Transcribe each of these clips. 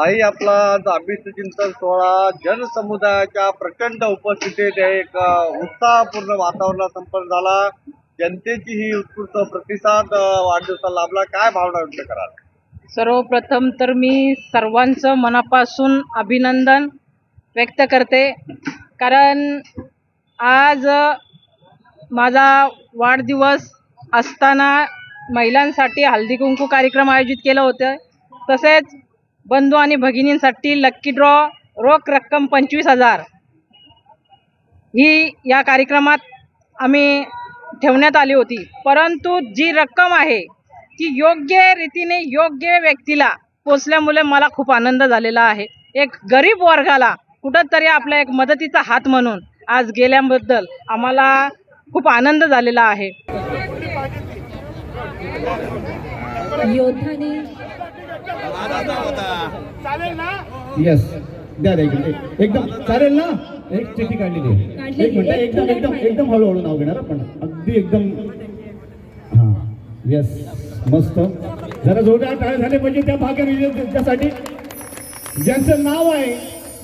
ताई आपला दाबीच चिंतन सोहळा जनसमुदायाच्या प्रचंड उपस्थितीत एक उत्साहपूर्ण वातावरणात संपन्न झाला. जनतेची ही उत्स्फूर्त प्रतिसाद वाढदिवसाला लाभला. काय भावना व्यक्त कराल? सर्वप्रथम तर मी सर्वांचं मनापासून अभिनंदन व्यक्त करते. कारण आज माझा वाढदिवस असताना महिलांसाठी हळदी कुंकू कार्यक्रम आयोजित केलं होतं. तसेच बंधू आणि भगिनींसाठी लक्की ड्रॉ रोख रक्कम पंचवीस हजार. ही या कार्यक्रमात आम्ही ठेवण्यात आली होती. परंतु जी रक्कम आहे ती योग्य रीतीने योग्य व्यक्तीला पोचल्यामुळे मला खूप आनंद झालेला आहे. एक गरीब वर्गाला कुठंतरी आपला एक मदतीचा हात म्हणून आज गेल्याबद्दल आम्हाला खूप आनंद झालेला आहे. योद्धाने येस द्या द्या इकडे. एक- एकदम चालेल ना? एक चिठ्ठी आहे. काढलेली. एक मिनिट एक एकदम एकदम. एकदम हळूहळू नाव घेणार आपण अगदी एकदम हा. येस मस्त. जरा जोरदार टाळे झाले पाहिजे त्या भाग्य विजेत्यासाठी ज्यांचं नाव आहे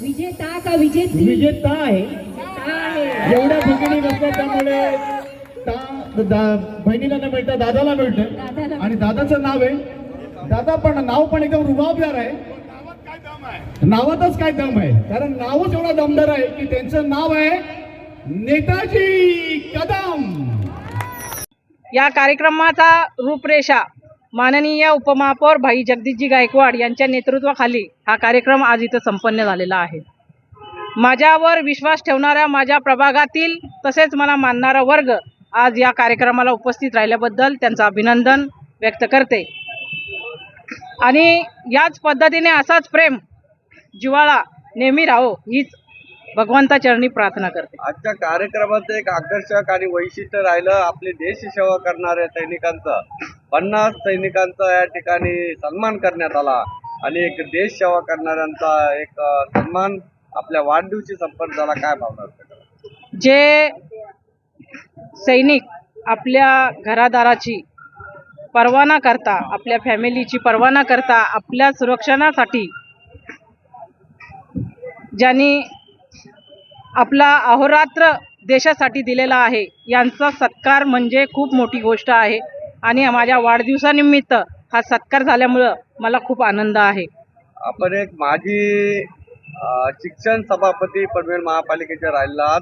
विजेता का विजेती विजेता आहे. आहे. एवढ्या भगिनी नसतात त्यामुळे बहिणीला न मिळतं दादाला मिळतं. आणि दादाचं नाव आहे दादा पण नाव पण एकदम रुबाबदार आहे. नावातच काय दम आहे? कारण नावच एवढा दमदार आहे की त्यांचं नाव आहे नेताजी कदम. या कार्यक्रमाचा रूपरेषा माननीय उपमहापौर भाई जगदीशजी गायकवाड यांच्या नेतृत्वाखाली हा कार्यक्रम आज इथं संपन्न झालेला आहे. माझ्यावर विश्वास ठेवणाऱ्या माझ्या प्रभागातील तसेच मला मानणारा वर्ग आज या कार्यक्रमाला उपस्थित राहिल्याबद्दल त्यांचं अभिनंदन व्यक्त करते. आणि याच पद्धतीने असाच प्रेम जिवाळा नेहमी राहो हीच भगवंता चरणी प्रार्थना करते. आजच्या कार्यक्रमाचं एक आकर्षक आणि वैशिष्ट्य राहिलं आपले देशसेवा करणाऱ्या सैनिकांचं. पन्नास सैनिकांचा या ठिकाणी सन्मान करण्यात आला. आणि एक देश सेवा करणाऱ्यांचा एक सन्मान आपल्या वाढदिवशी संपन्न झाला. काय भावना? जे सैनिक आपल्या घरादाराची परवाना करता आपल्या फॅमिलीची परवाना करता आपल्या सुरक्षणासाठी ज्यांनी आपला अहोरात्र देशासाठी दिलेला आहे यांचा सत्कार म्हणजे खूप मोठी गोष्ट आहे. आणि माझ्या वाढदिवसानिमित्त हा सत्कार झाल्यामुळं मला खूप आनंद आहे. आपण एक माजी शिक्षण सभापती पनवेल महापालिकेच्या राहिला आहात.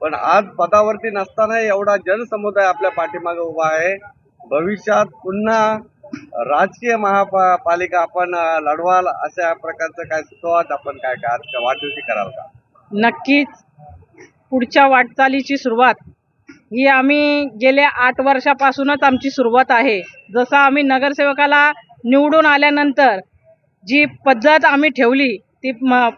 पण आज पदावरती नसताना एवढा जनसमुदाय आपल्या पाठीमागे उभा आहे. भविष्यात पुन्हा राजकीय महापालिका आपण लढवाल अशा प्रकारचं काय सुचवात आपण काय काय आज कराल का? नक्कीच. पुढच्या वाटचालीची सुरुवात ही आम्ही गेल्या आठ वर्षापासूनच आमची सुरुवात आहे. जसं आम्ही नगरसेवकाला निवडून आल्यानंतर जी पद्धत आम्ही ठेवली ती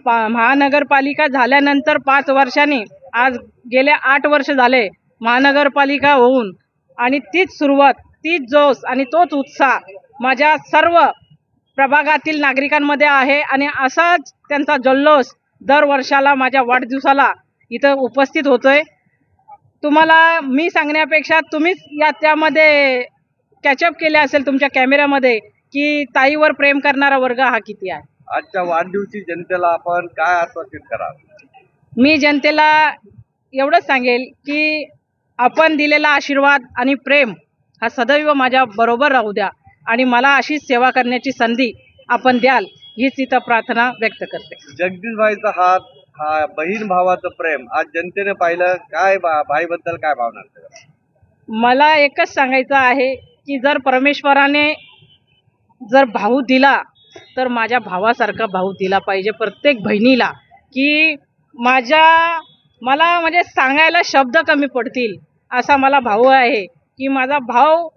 पा- महानगरपालिका झाल्यानंतर पाच वर्षांनी आज गेले आठ वर्ष झाले महानगरपालिका होऊन आणि तीच सुरुवात तीच जोश आणि तोच उत्साह माझ्या सर्व प्रभागातील नागरिकांमध्ये आहे. आणि असाच त्यांचा जल्लोष दर वर्षाला माझ्या वाढदिवसाला इथं उपस्थित होतोय. तुम्हाला मी सांगण्यापेक्षा तुम्हीच या त्यामध्ये कॅचअप केले असेल तुमच्या कॅमेऱ्यामध्ये की ताईवर प्रेम करणारा वर्ग हा किती आहे? आजच्या वाढदिवशी जनतेला आपण काय आश्वासित कराल? मी जनतेला एवढंच सांगेल की आपण दिलेला आशीर्वाद आणि प्रेम हा सदैव माझ्या बरोबर राहू द्या आणि मला अशीच सेवा करण्याची संधी आपण द्याल हीच इथं प्रार्थना व्यक्त करते जगदीशभाईचा हात हा बहीण भावाचं प्रेम आज जनतेने पाहिलं काय भाईबद्दल काय भावना? मला एकच सांगायचं आहे की जर परमेश्वराने जर भाऊ दिला तर माझ्या भावासारखा भाऊ दिला पाहिजे प्रत्येक बहिणीला की माझ्या मला म्हणजे सांगायला शब्द कमी पडतील असा मला भाऊ आहे की माझा भाऊ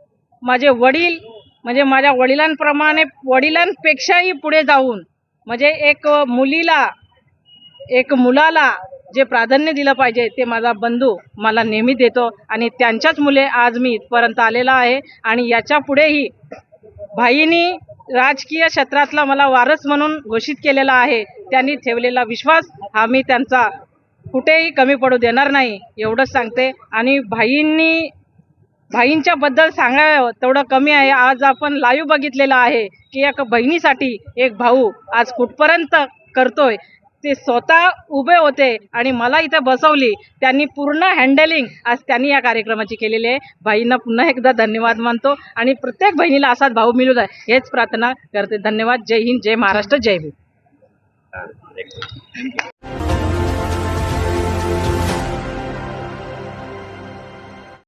माझे वडील म्हणजे माझ्या वडिलांप्रमाणे वडिलांपेक्षाही पुढे जाऊन म्हणजे एक मुलीला एक मुलाला जे प्राधान्य दिलं पाहिजे ते माझा बंधू मला नेहमी देतो आणि त्यांच्याच मुले आज मी इथपर्यंत आलेला आहे आणि याच्या पुढेही भाईंनी राजकीय क्षेत्रातला मला वारस म्हणून घोषित केलेला आहे त्यांनी ठेवलेला विश्वास हा मी त्यांचा कुठेही कमी पडू देणार नाही एवढंच सांगते. आणि भाईंनी भाईंच्या बद्दल सांगावं तेवढं कमी आहे. आज आपण लाईव्ह बघितलेलं आहे की एक बहिणीसाठी एक भाऊ आज कुठपर्यंत करतोय. ते स्वतः उभे होते आणि मला इथे बसवली. त्यांनी पूर्ण हँडलिंग आज त्यांनी या कार्यक्रमाची केलेली आहे. भाईंना पुन्हा एकदा धन्यवाद मानतो आणि प्रत्येक बहिणीला असाच भाऊ मिळू द्या हेच प्रार्थना करते. धन्यवाद. जय हिंद. जय महाराष्ट्र. जय भीम.